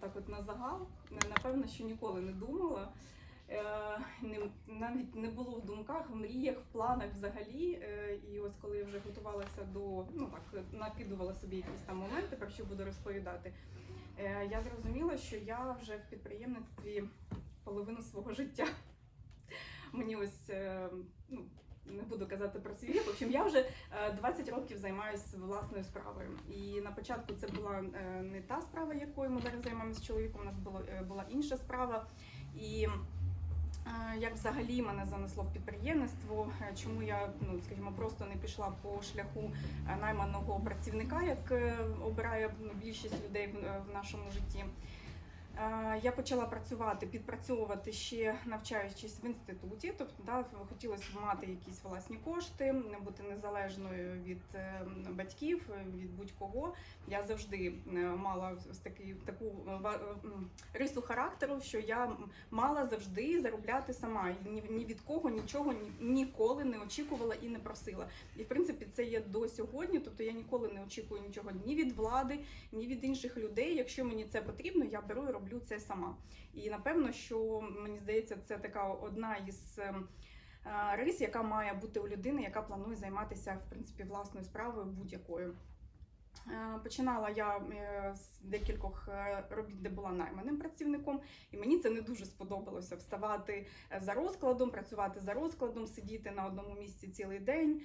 так от на загал. Напевно, що ніколи не думала. Е, навіть не було в думках, в мріях, в планах взагалі. Е, і ось коли я вже готувалася до ну так накидувала собі якісь там моменти, про що буду розповідати. е, Я зрозуміла, що я вже в підприємництві половину свого життя. Мені ось ну, не буду казати про свій. В общем, я вже е, 20 років займаюся власною справою. І на початку це була е, не та справа, якою ми зараз займаємося з чоловіком. У нас було, е, була інша справа. І е, як взагалі мене занесло в підприємництво, е, чому я ну скажімо просто не пішла по шляху е, найманого працівника, як е, обирає ну, більшість людей е, в нашому житті. Я почала працювати, підпрацьовувати ще навчаючись в інституті. Тобто, да, хотілося мати якісь власні кошти, бути незалежною від е, батьків, від будь-кого. Я завжди е, мала такий таку е, рису характеру, що я мала завжди заробляти сама. Ні, ні від кого нічого ні, ніколи не очікувала і не просила. І в принципі це є до сьогодні. Тобто я ніколи не очікую нічого ні від влади, ні від інших людей. Якщо мені це потрібно, я беру і роблю це сама. І напевно, що мені здається, це така одна із. ем, е, Рис, яка має бути у людини, яка планує займатися в принципі власною справою будь-якою. Е, Починала я е, з декількох е, робіт, де була найманим працівником, і мені це не дуже сподобалося вставати за розкладом, працювати за розкладом, сидіти на одному місці цілий день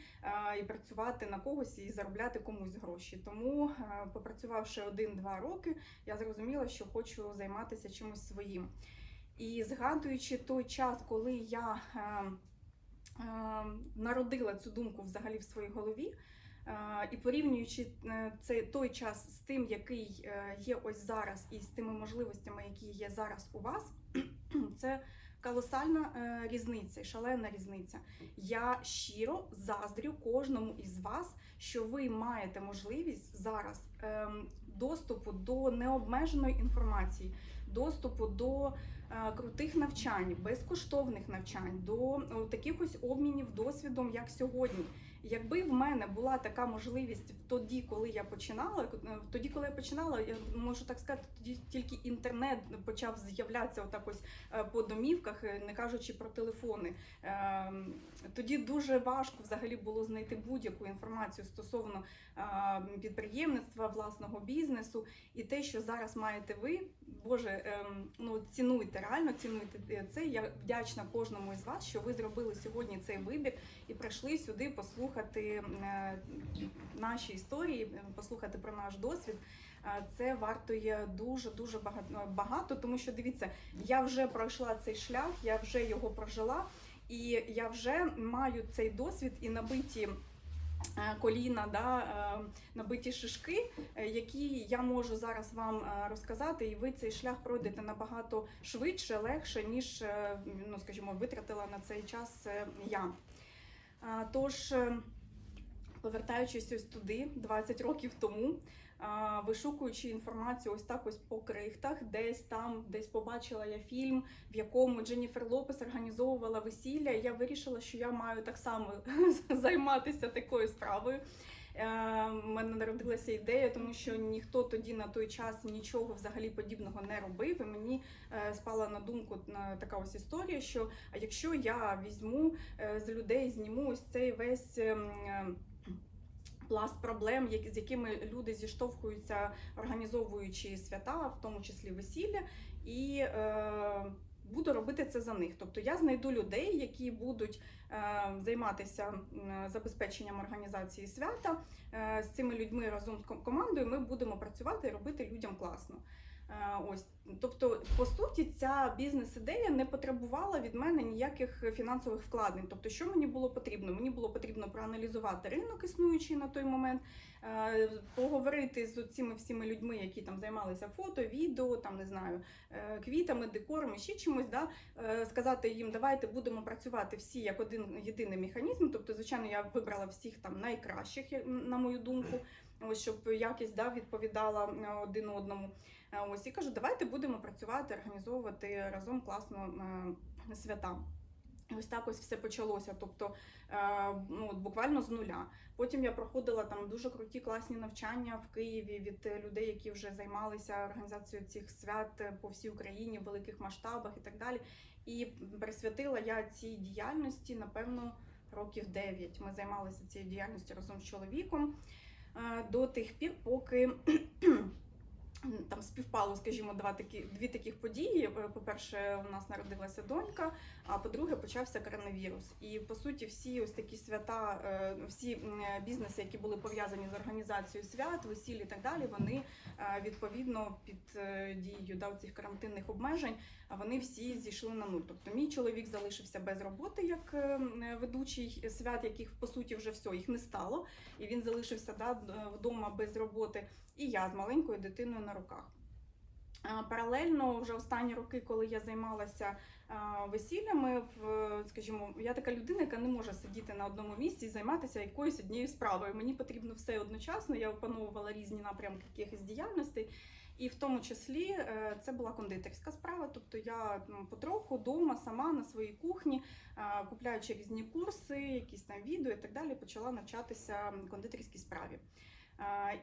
і працювати на когось і заробляти комусь гроші. Тому, попрацювавши один-два роки, я зрозуміла, що хочу займатися чимось своїм. І згадуючи той час, коли я е, е, народила цю думку взагалі в своїй голові. І порівнюючи е, цей той час з тим, який е, є ось зараз, і з тими можливостями, які є зараз у вас, це колосальна е, різниця, шалена різниця. Я щиро заздрю кожному із вас, що ви маєте можливість зараз ем, доступу до необмеженої інформації, доступу до крутих навчань, безкоштовних навчань, до е, таких ось обмінів досвідом, як сьогодні. Якби в мене була така можливість тоді, коли я починала, е, тоді, коли я починала, я можу так сказати, тоді тільки інтернет почав з'являтися отак ось е, по домівках, е, не кажучи про телефони. Ем, Тоді дуже важко взагалі було знайти будь-яку інформацію стосовно е, підприємництва, власного бізнесу. І те, що зараз маєте ви, Боже, ем, ну цінуйте, реально цінуйте це. Я вдячна кожному із вас, що ви зробили сьогодні цей вибір і прийшли сюди послухати е, наші історії, послухати про наш досвід. Е, Це вартує дуже дуже багато, багато, тому що дивіться, я вже пройшла цей шлях, я вже його прожила, і я вже маю цей досвід і набиті. Е, Коліна, да, е, набиті шишки, е, які я можу зараз вам розказати, і ви цей шлях пройдете набагато швидше, легше, ніж ну, скажімо, витратила на цей час я. Тож, повертаючись ось туди, 20 років тому, вишукуючи інформацію ось так ось по крихтах, десь там, десь побачила я фільм, в якому Дженніфер Лопес організовувала весілля, я вирішила, що я маю так само займатися такою справою. Е, мене народилася ідея, тому що ніхто тоді на той час нічого взагалі подібного не робив. І мені е, спала на думку така ось історія, що якщо я візьму е, з людей, зніму ось цей весь. Пласт проблем, з якими люди зіштовхуються, організовуючи свята, в тому числі весілля, і е, буду робити це за них. Тобто я знайду людей, які будуть е, займатися забезпеченням організації свята. Е, з цими людьми разом з командою ми будемо працювати і робити людям класно. Е, Ось, тобто, по суті, ця бізнес-ідея не потребувала від мене ніяких фінансових вкладень. Тобто, що мені було потрібно? Мені було потрібно проаналізувати ринок існуючий на той момент, е, поговорити з цими всіми людьми, які там займалися фото, відео, там не знаю, е, квітами, декором ще чимось. Да? Сказати їм, давайте будемо працювати всі як один єдиний механізм. Тобто, звичайно, я вибрала всіх там найкращих, на мою думку. Ось щоб якість да, відповідала один одному. Е, Ось і кажу, давайте будемо працювати, організовувати разом класно е, свята. Ось так ось все почалося. Тобто, е, ну буквально з нуля. Потім я проходила там дуже круті класні навчання в Києві від людей, які вже займалися організацією цих свят по всій Україні в великих масштабах і так далі. І присвятила я цій діяльності, напевно, років 9. Ми займалися цією діяльністю разом з чоловіком до тих пір, поки там співпало, скажімо, два такі дві таких події. Е, По-перше, у нас народилася донька, а по-друге, почався коронавірус. І по суті, всі ось такі свята, е, всі бізнеси, які були пов'язані з організацією свят, весіль і так далі, вони е, відповідно під дією да, цих карантинних обмежень, а вони всі зійшли на нуль. Тобто, мій чоловік залишився без роботи як е, ведучий свят, яких по суті вже все їх не стало, і він залишився да, вдома без роботи. І я з маленькою дитиною на руках. Паралельно, вже останні роки, коли я займалася весіллями, в, скажімо, я така людина, яка не може сидіти на одному місці і займатися якоюсь однією справою. Мені потрібно все одночасно. Я опановувала різні напрямки якихось діяльностей. І в тому числі е, це була кондитерська справа. Тобто я потроху вдома сама на своїй кухні, купляючи різні курси, якісь там відео і так далі, почала навчатися кондитерській справі.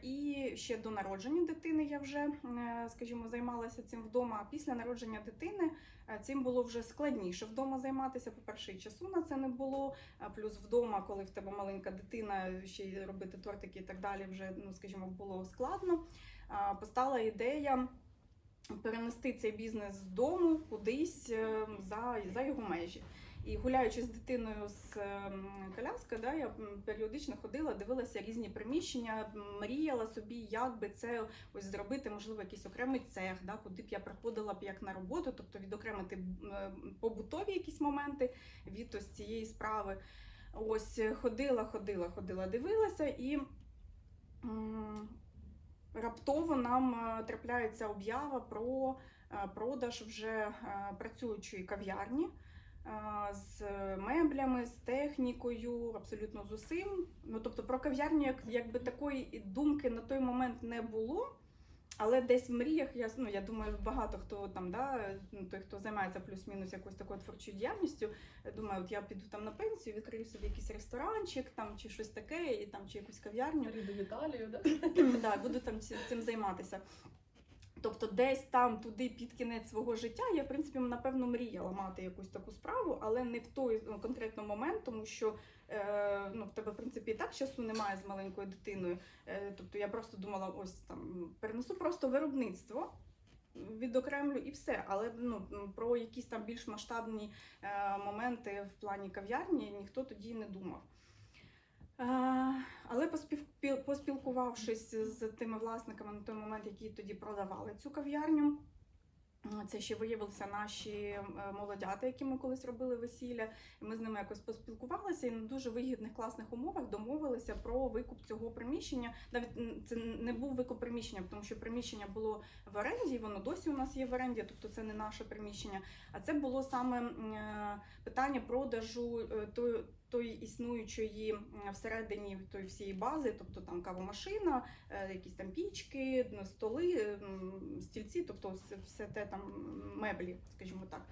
І ще до народження дитини я вже, е, скажімо, займалася цим вдома. Після народження дитини е, цим було вже складніше вдома займатися. По-перше, часу на це не було. Плюс вдома, коли в тебе маленька дитина, ще й робити тортики і так далі, вже ну скажімо, було складно. Постала ідея. Перенести цей бізнес з дому кудись е, за, за його межі. І гуляючи з дитиною з ем, коляскою, да, я періодично ходила, дивилася різні приміщення, мріяла собі, як би це ось зробити, можливо, якийсь окремий цех, да, куди б я приходила б як на роботу, тобто відокремити е, побутові якісь моменти від ось цієї справи. Ось е, ходила, ходила, ходила, дивилася і. Раптово нам е, трапляється об'ява про продаж вже працюючої кав'ярні з меблями, з технікою, абсолютно з усім. Ну тобто про кав'ярню, як, якби такої думки на той момент не було. Але десь в мріях, я, ну, я думаю, багато хто там, да, ну, той, хто займається плюс-мінус якоюсь такою творчою діяльністю, думаю, от я піду там на пенсію, відкрию собі якийсь ресторанчик там, чи щось таке, і, там, чи якусь кав'ярню. Приїду в Італію, да? да, буду там цим займатися. Тобто, десь там туди під кінець свого життя я, в принципі, напевно, мріяла мати якусь таку справу, але не в той ну, момент, тому що е, ну, в тебе, в принципі, і так часу немає з маленькою дитиною. Е, тобто я просто думала, ось там перенесу просто виробництво. Відокремлю і все, але ну про якісь там більш масштабні е, моменти в плані кав'ярні ніхто тоді не думав. Е, Але поспілкувавшись з тими власниками на той момент, які тоді продавали цю кав'ярню, це ще виявилися наші е, молодята, які ми колись робили весілля. Ми з ними якось поспілкувалися і на дуже вигідних класних умовах домовилися про викуп цього приміщення. Навіть це не був викуп приміщення, тому що приміщення було в оренді, і воно досі у нас є в оренді, тобто це не наше приміщення. А це було саме е, питання продажу тої, існуючої всередині тої всієї бази, тобто там кавомашина, е, якісь там пічки, столи, стільці, тобто все- все те там меблі, скажімо так.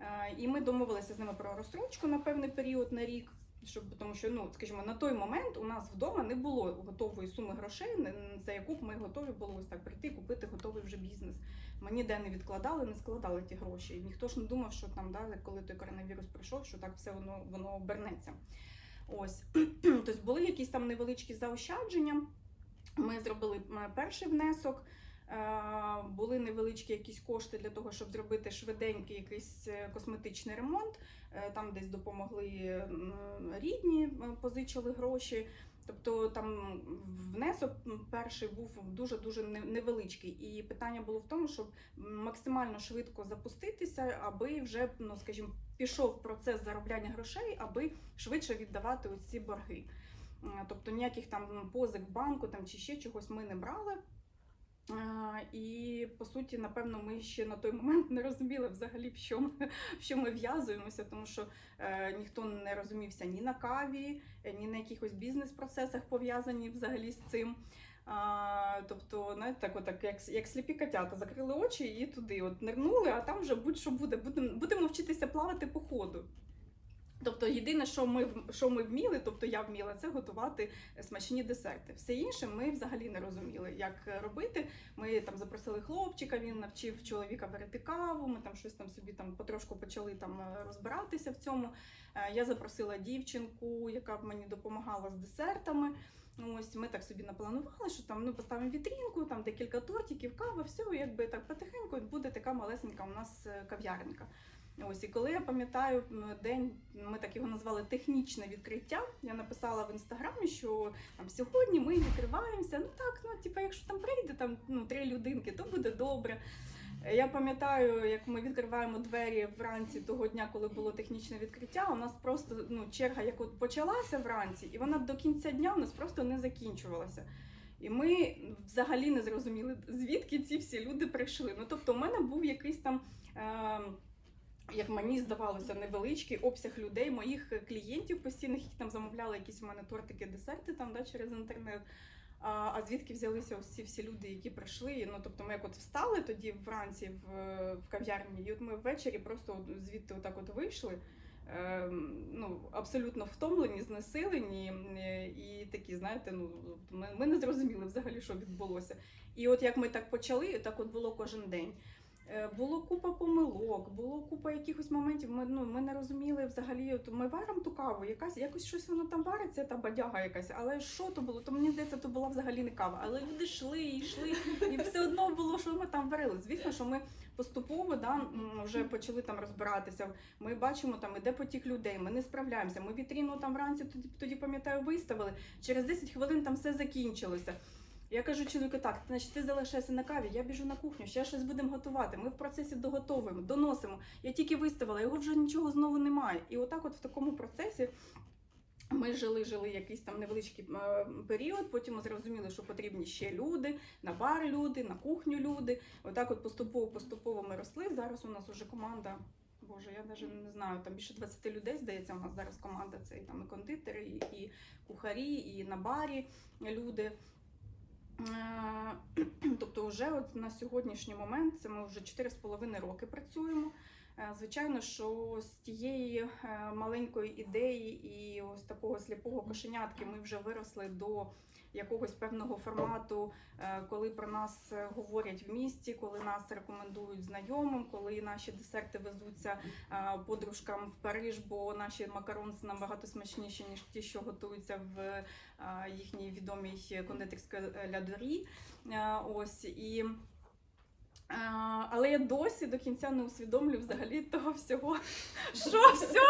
Е, І ми домовилися з ними про розстрочку на певний період на рік. Щоб тому, що ну скажімо, на той момент у нас вдома не було готової суми грошей, за яку б ми готові були ось так прийти, купити готовий вже бізнес. Ми ніде не відкладали, не складали ті гроші. Ніхто ж не думав, що там, да, коли той коронавірус прийшов, що так все воно воно обернеться. Ось тобто були якісь там невеличкі заощадження. Ми зробили перший внесок. Е, Були невеличкі якісь кошти для того, щоб зробити швиденький якийсь е, косметичний ремонт. Е, Там десь допомогли рідні, позичили гроші. Тобто там внесок перший був дуже дуже невеличкий, і питання було в тому, щоб максимально швидко запуститися, аби вже ну скажімо, пішов процес заробляння грошей, аби швидше віддавати ось ці борги. Тобто ніяких там позик в банку там чи ще чогось ми не брали. І по суті, напевно, ми ще на той момент не розуміли взагалі, в що ми, в що ми в'язуємося, тому що е, ніхто не розумівся ні на каві, ні на якихось бізнес-процесах пов'язані взагалі з цим. А, тобто, знаєте, так, отак, як, як сліпі котята, закрили очі і туди от нирнули, а там вже будь-що буде. Будемо, будемо вчитися плавати по ходу. Тобто, єдине, що ми що ми вміли, тобто я вміла, це готувати смачні десерти. Все інше ми взагалі не розуміли, як робити. Ми там запросили хлопчика, він навчив чоловіка варити каву. Ми там щось там собі там потрошку почали там е, розбиратися в цьому. Е, Я запросила дівчинку, яка б мені допомагала з десертами. Ось ми так собі напланували, що там ну поставимо вітрінку, там декілька тортиків, кава, все, якби так потихеньку буде така малесенька у нас е, кав'яренька. Ось і коли я пам'ятаю день, ми так його назвали технічне відкриття. Я написала в інстаграмі, що там сьогодні ми відкриваємося. Ну так, ну типу, якщо там прийде там ну три людинки, то буде добре. Я пам'ятаю, як ми відкриваємо двері вранці того дня, коли було технічне відкриття. У нас просто ну черга, як от почалася вранці, і вона до кінця дня у нас просто не закінчувалася. І ми взагалі не зрозуміли, звідки ці всі люди прийшли. Ну тобто, у мене був якийсь там. Е- як мені здавалося, невеличкий обсяг людей, моїх клієнтів постійних, які там замовляли якісь у мене тортики, десерти там да, через інтернет. А, а звідки взялися ці всі люди, які прийшли? Ну тобто, ми як от встали тоді вранці в, в кав'ярні, і от ми ввечері просто звідти отак от вийшли. ем, Ну, абсолютно втомлені, знесилені, е, і такі, знаєте, ну ми, ми не зрозуміли взагалі, що відбулося. І от як ми так почали, так от було кожен день. Е, Було купа помилок, було купа якихось моментів. Ми ну ми не розуміли взагалі. От ми варимо ту каву, якась якось щось воно там вариться, та бадяга якась. Але що то було? То мені здається, то була взагалі не кава. Але люди йшли і йшли, і все одно було, що ми там варили. Звісно, що ми поступово да, вже почали там розбиратися. Ми бачимо там іде потік людей. Ми не справляємося. Ми вітріну там вранці тоді, тоді пам'ятаю, виставили. Через 10 хвилин там все закінчилося. Я кажу чоловіку, так, значить ти залишайся на каві, я біжу на кухню, ще щось будемо готувати. Ми в процесі доготовуємо, доносимо. Я тільки виставила, його вже нічого знову немає. І отак, от в такому процесі. Ми жили, жили якийсь там невеличкий е, період. Потім ми зрозуміли, що потрібні ще люди, на бар люди, на кухню люди. Отак, от поступово, поступово ми росли. Зараз у нас уже команда. Боже, я навіть не знаю, там більше 20 людей, здається, у нас зараз команда. Це і там і кондитери, і, і кухарі, і на барі люди. Е, Тобто, вже от на сьогоднішній момент це ми вже 4,5 роки працюємо. Е, Звичайно, що з тієї е, маленької ідеї і ось такого сліпого кошенятки ми вже виросли до якогось певного формату, е, коли про нас е, говорять в місті, коли нас рекомендують знайомим, коли наші десерти везуться е, подружкам в Париж, бо наші макаронці набагато смачніші, ніж ті, що готуються в їхній відомій кондитерській лядорі. Ось і. Але я досі до кінця не усвідомлю взагалі того всього, що все,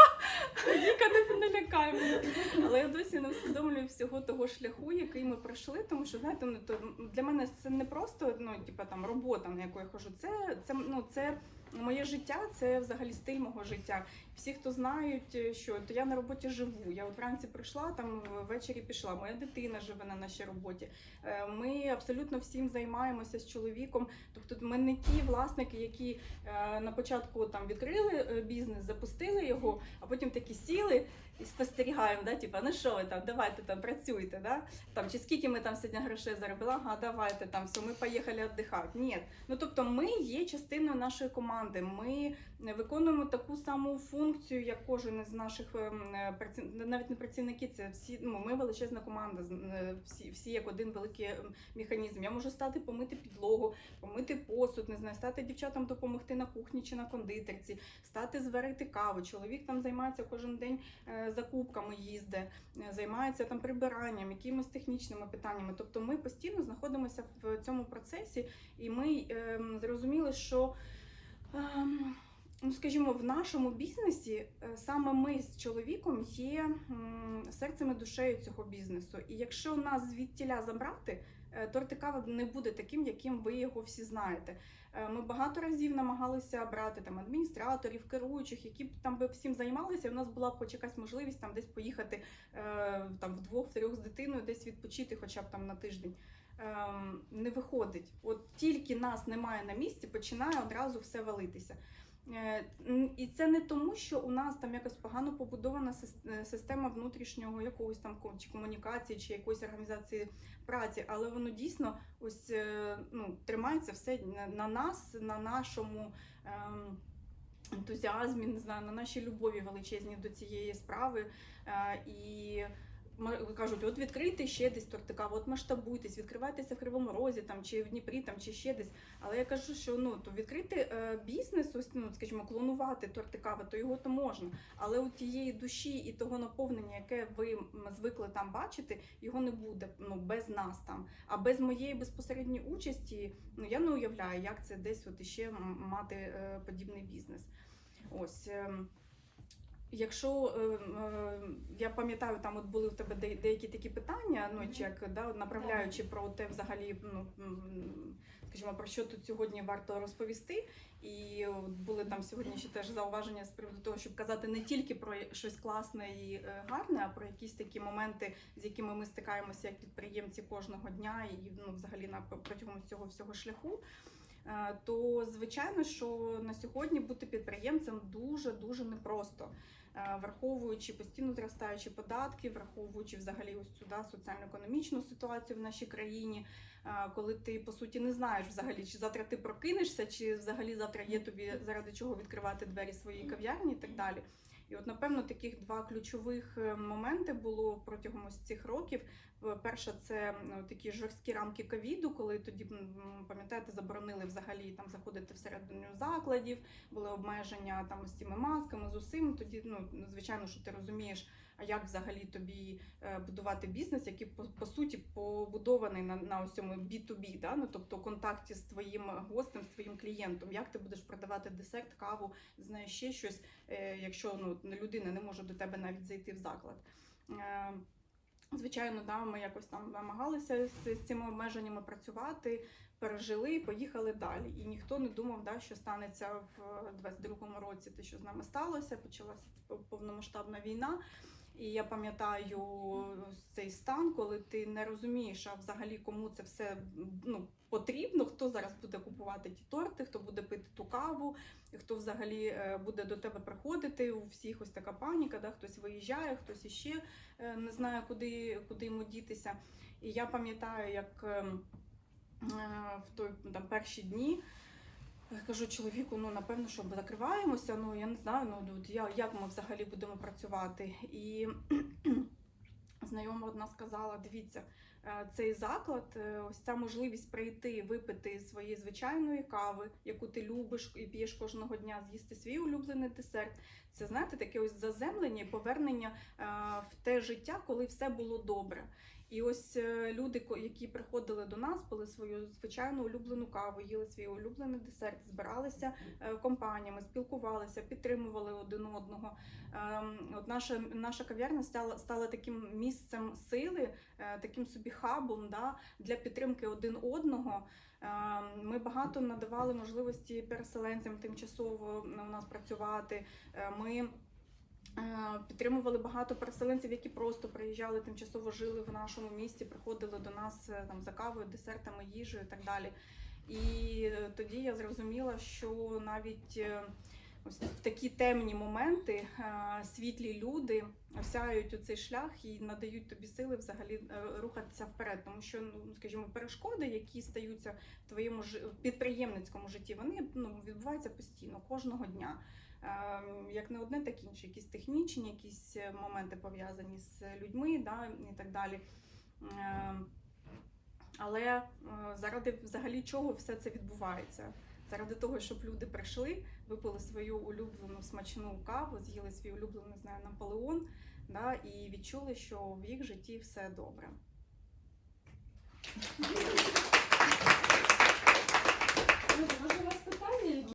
Віка не, налякай мене. Але я досі не усвідомлюю всього того шляху, який ми пройшли, тому що знаєте, ну то для мене це не просто ну, типа там робота, на яку я хожу. Це це ну це моє життя, це взагалі стиль мого життя. Всі, хто знають, що то я на роботі живу. Я от вранці прийшла, там ввечері пішла. Моя дитина живе на нашій роботі. Е, Ми абсолютно всім займаємося з чоловіком. Тобто, ми не ті власники, які е, на початку там відкрили е, бізнес, запустили його, а потім такі сіли і спостерігаємо, да, типа, ну що ви там, давайте там працюйте, да? там, чи скільки ми там сьогодні грошей заробили, ага, давайте там, все, ми поїхали віддихати. Ні. Ну тобто ми є частиною нашої команди. Ми виконуємо таку саму функцію, як кожен із наших ем, е, навіть не працівники, це всі ну, ми величезна команда, е, всі, всі як один великий ем, механізм. Я можу стати помити підлогу, помити посуд, не знаю, стати дівчатам допомогти на кухні чи на кондитерці, стати зварити каву. Чоловік там займається кожен день е, закупками, їздить, е, займається там прибиранням, якимись технічними питаннями. Тобто ми постійно знаходимося в цьому процесі, і ми ем, зрозуміли, що. Ем, Ну, скажімо, в нашому бізнесі е, саме ми з чоловіком є серцем і душею цього бізнесу. І якщо нас звідтіля забрати, е, тортикава не буде таким, яким ви його всі знаєте. Е, Ми багато разів намагалися брати там адміністраторів, керуючих, які б там би всім займалися. У нас була б хоч якась можливість там десь поїхати там вдвох-трьох з дитиною, десь відпочити, хоча б там на тиждень. Ем, Не виходить. От тільки нас немає на місці, починає одразу все валитися. Е, І це не тому, що у нас там якось погано побудована е, система внутрішнього якогось там чи комунікації, чи якоїсь організації праці, але воно дійсно ось е, ну, тримається все на- на нас, на нашому. ем, ентузіазмі, не знаю, на нашій любові величезній до цієї справи. І кажуть, от відкрийте ще десь тортика, от масштабуйтесь, відкривайтеся в Кривому Розі там, чи в Дніпрі, там, чи ще десь. Але я кажу, що ну то відкрити е, бізнес, ось ну скажімо, клонувати тортикави, то його то можна. Але у тієї душі і того наповнення, яке ви звикли там бачити, його не буде ну без нас там. А без моєї безпосередньої участі, ну я не уявляю, як це десь от іще мати е, подібний бізнес. Ось. ем, Якщо е, е, я пам'ятаю, там от були в тебе де- деякі такі питання, ну чи як да, направляючи про те, взагалі, ну скажімо, про що тут сьогодні варто розповісти. І от були там сьогодні ще теж зауваження з приводу того, щоб казати не тільки про щось класне і е, гарне, а про якісь такі моменти, з якими ми стикаємося як підприємці кожного дня і ну, взагалі на протягом цього всього шляху. Е, То звичайно, що на сьогодні бути підприємцем дуже дуже непросто, Е, враховуючи постійно зростаючі податки, враховуючи взагалі ось сюди соціально-економічну ситуацію в нашій країні, е, коли ти по суті не знаєш взагалі, чи завтра ти прокинешся, чи взагалі завтра є тобі заради чого відкривати двері своєї кав'ярні і так далі. І от, напевно, таких два ключових е, моменти було протягом ось цих років. Перша Перше, це ну, такі жорсткі рамки ковіду, коли тоді пам'ятаєте, заборонили взагалі там заходити всередину закладів, були обмеження там з цими масками, з усім. Тоді, ну звичайно, що ти розумієш, а як взагалі тобі е, будувати бізнес, який по, по суті побудований на, на ось цьому B2B, да? ну, тобто контакті з твоїм гостем, з твоїм клієнтом. Як ти будеш продавати десерт, каву, знаєш ще щось, е, якщо ну людина не може до тебе навіть зайти в заклад. Е, Звичайно, да, ми якось там намагалися з, з цими обмеженнями працювати, пережили і поїхали далі. І ніхто не думав, да, що станеться в 22-му році, те, що з нами сталося, почалася повномасштабна війна. І я пам'ятаю цей стан, коли ти не розумієш, а взагалі кому це все ну, потрібно, хто зараз буде купувати ті торти, хто буде пити ту каву, хто взагалі е, буде до тебе приходити. У всіх ось така паніка, да? хтось виїжджає, хтось іще е, не знає, куди, куди йому дітися. І я пам'ятаю, як ем, е, в той там перші дні. Я кажу чоловіку, ну напевно, що закриваємося. Ну я не знаю, ну я, як ми взагалі будемо працювати. І знайома одна сказала: дивіться, е, цей заклад, е, ось ця можливість прийти, випити своєї звичайної кави, яку ти любиш і п'єш кожного дня, з'їсти свій улюблений десерт. Це знаєте, таке ось заземлення повернення е, в те життя, коли все було добре. І ось е, люди, які приходили до нас, пили свою звичайну улюблену каву, їли свій улюблений десерт, збиралися е, компаніями, спілкувалися, підтримували один одного. Ем, От наша, наша кав'ярня стала, стала таким місцем сили, е, таким собі хабом да, для підтримки один одного. Ем, Ми багато надавали можливості переселенцям тимчасово у нас працювати. Ми Підтримували багато переселенців, які просто приїжджали, тимчасово жили в нашому місті, приходили до нас е, там за кавою, десертами, їжею і так далі. І е, тоді я зрозуміла, що навіть е, ось в такі темні моменти світлі люди осяють у цей шлях і надають тобі сили взагалі рухатися вперед. Тому що, ну скажімо, перешкоди, які стаються в твоєму в підприємницькому житті, вони ну, відбуваються постійно, кожного дня. Ем, як не одне, так інше, якісь технічні, якісь е, моменти пов'язані з людьми да, і так далі. Ем, але е, заради взагалі чого все це відбувається? Заради того, щоб люди прийшли, випили свою улюблену смачну каву, з'їли свій улюблений знаю, Наполеон да, і відчули, що в їх житті все добре. Може, у?